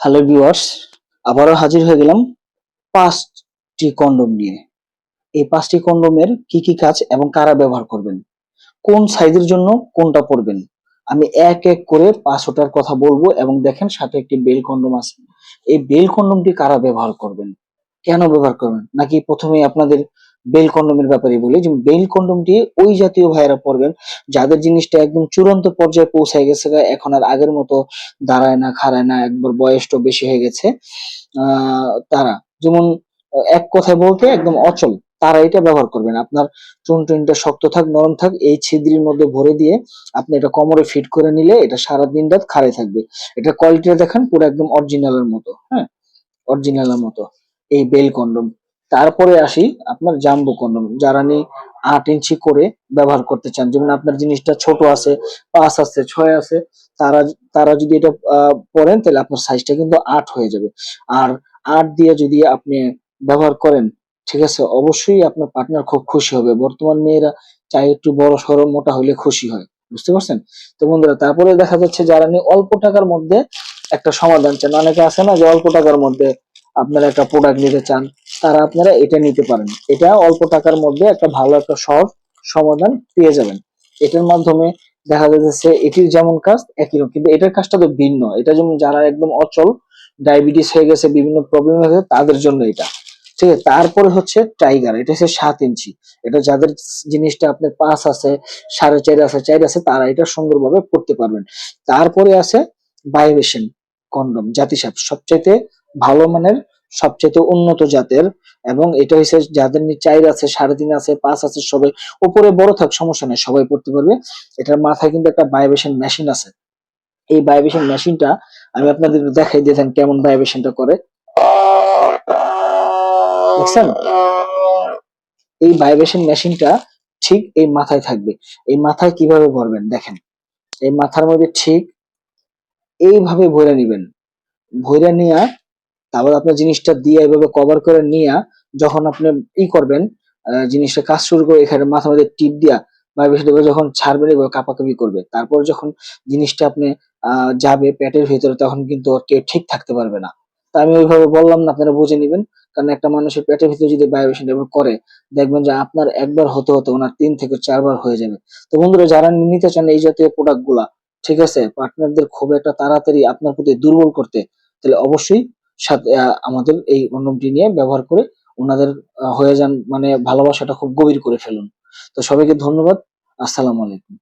Hello viewers আবারও হাজির হয়ে গেলাম পাঁচটি কন্ডোম নিয়ে। এই পাঁচটি কন্ডোমের কি কি কাজ এবং কারা ব্যবহার করবেন? কোন সাইজের জন্য কোনটা পরবেন? আমি এক এক করে পাঁচটার কথা বলব এবং দেখেন সাথে একটি বেল কন্ডোম আছে। এই বেল কন্ডোমটি কারা ব্যবহার করবেন? কেন ব্যবহার করবেন? নাকি প্রথমে আপনাদের বেল কন্ডমের ব্যাপারে বলি, যে বেল কন্ডোমটি ওই জাতীয় ভাইয়েরা পরবেন যাদের জিনিসটা একদম চূড়ান্ত পর্যায়ে পৌঁছায় গেছে এখন আর আগের মতো দাঁড়ায় না, খাড়ায় না, একবার বয়সটা বেশি হয়ে গেছে। তারা যেমন এক কথায় বলতে একদম অচল, তারা এটা ব্যবহার করবেন। আপনার চুন টুনটা শক্ত থাক, নরম থাক, এই ছিদ্রির মধ্যে ভরে দিয়ে আপনি এটা কোমরে ফিট করে নিলে এটা সারা দিন রাত খাড়াই থাকবে। এটা কোয়ালিটিটা দেখেন, পুরো একদম অরিজিনালের মতো হ্যাঁ? অরিজিনালের মতো, এই বেল কন্ডম। তারপরে আসি আপনার জাম্বো কন্ডম, যারা নিয়ে আট ইঞ্চি করে ব্যবহার করতে চান। যেমন আপনার জিনিসটা ছোট আছে, পাঁচ আছে, ছয় আছে, তারা তারা যদি এটা পরেন, তাহলে আপনার সাইজটা কিন্তু আট হয়ে যাবে। আর আট দিয়ে যদি আপনি ব্যবহার করেন, ঠিক আছে, অবশ্যই আপনার পার্টনার খুব খুশি হবে। বর্তমান মেয়েরা চাই একটু বড় সড়, মোটা হলে খুশি হয়। বুঝতে পারছেন? তো বন্ধুরা, তারপরে দেখা যাচ্ছে যারা অল্প টাকার মধ্যে একটা সমাধান চান। অনেকে আছে না যে অল্প টাকার মধ্যে আপনারা একটা প্রোডাক্ট নিতে চান, তারা আপনারা এটা নিতে পারেন। এটা অল্প টাকার মধ্যে একটা ভালো একটা সহজ সমাধান পেয়ে যাবেন। এটার মাধ্যমে দেখা যাচ্ছে এটির যেমন কাজ, একই রকম। কিন্তু এটার কাজটা তো ভিন্ন। এটা যেমন যারা একদম অচল ডায়াবেটিস হয়ে গেছে, বিভিন্ন প্রবলেম হয়ে গেছে, তাদের জন্য এটা। ঠিক আছে, তারপরে হচ্ছে টাইগার এটা হচ্ছে সাত ইঞ্চি। এটা যাদের জিনিসটা আপনার পাঁচ আছে, সাড়ে চার আছে চার আছে, তারা এটা সুন্দরভাবে পড়তে পারবেন। তারপরে আছে বায়োবেশন কন্ডম জাতিসাপ সবচাইতে ভালো মানের সবচাইতে উন্নত জাতের এবং এটা হচ্ছে যাদের নিচে চার আছে, সাড়ে তিন আছে, পাঁচ আছে সবাই উপরে বড় থাক, সমস্যা নেই, সবাই পড়তে পারবে। এটার মাথায় কিন্তু একটা বায়োবেশন মেশিন আছে। এই বায়োবেশন মেশিনটা আমি আপনাদের দেখাই দিয়েছেন কেমন বায়োবেশনটা করে। দেখছেন? এই ভাইব্রেশন মেশিনটা ঠিক এই মাথায় থাকবে। এই মাথায় কীভাবে ভরবেন? দেখেন। এই মাথার মধ্যে ঠিক এইভাবে ভরে নিবেন। ভরে নিয়া তারপর আপনার জিনিসটা দিয়ে এইভাবে কভার করে নিয়ে যখন আপনি ই করবেন জিনিসটা কাজ শুরু করে এখানে মাথার মধ্যে টিপ দিয়া বা ভাইব্রেশন যখন ছাড়বেন এভাবে কাপাকাপি করবে। তারপর যখন জিনিসটা আপনি যাবে পেটের ভিতরে তখন কিন্তু কেউ ঠিক থাকতে পারবে না। তা আমি ওইভাবে বললাম না, আপনারা বুঝে নিবেন। কারণ একটা মানুষের পেটের ভিতরে যদি ভাইব্রেশন এভাবে করে, দেখবেন যে আপনার একবার হতে হতে ওনার তিন থেকে চারবার হয়ে যাবে। তো বন্ধুরা, যারা নিতে চান এই জাতীয় প্রোডাক্টগুলা, ঠিক আছে? পার্টনারদের খুব একটা তাড়াতাড়ি আপনার প্রতি দুর্বল করতে, তাহলে অবশ্যই সাথে আমাদের এই কন্ডমটি নিয়ে ব্যবহার করে ওনাদের হয়ে যান মানে ভালোবাসাটা খুব গভীর করে ফেলুন। তো সবাইকে ধন্যবাদ। আসসালামু আলাইকুম।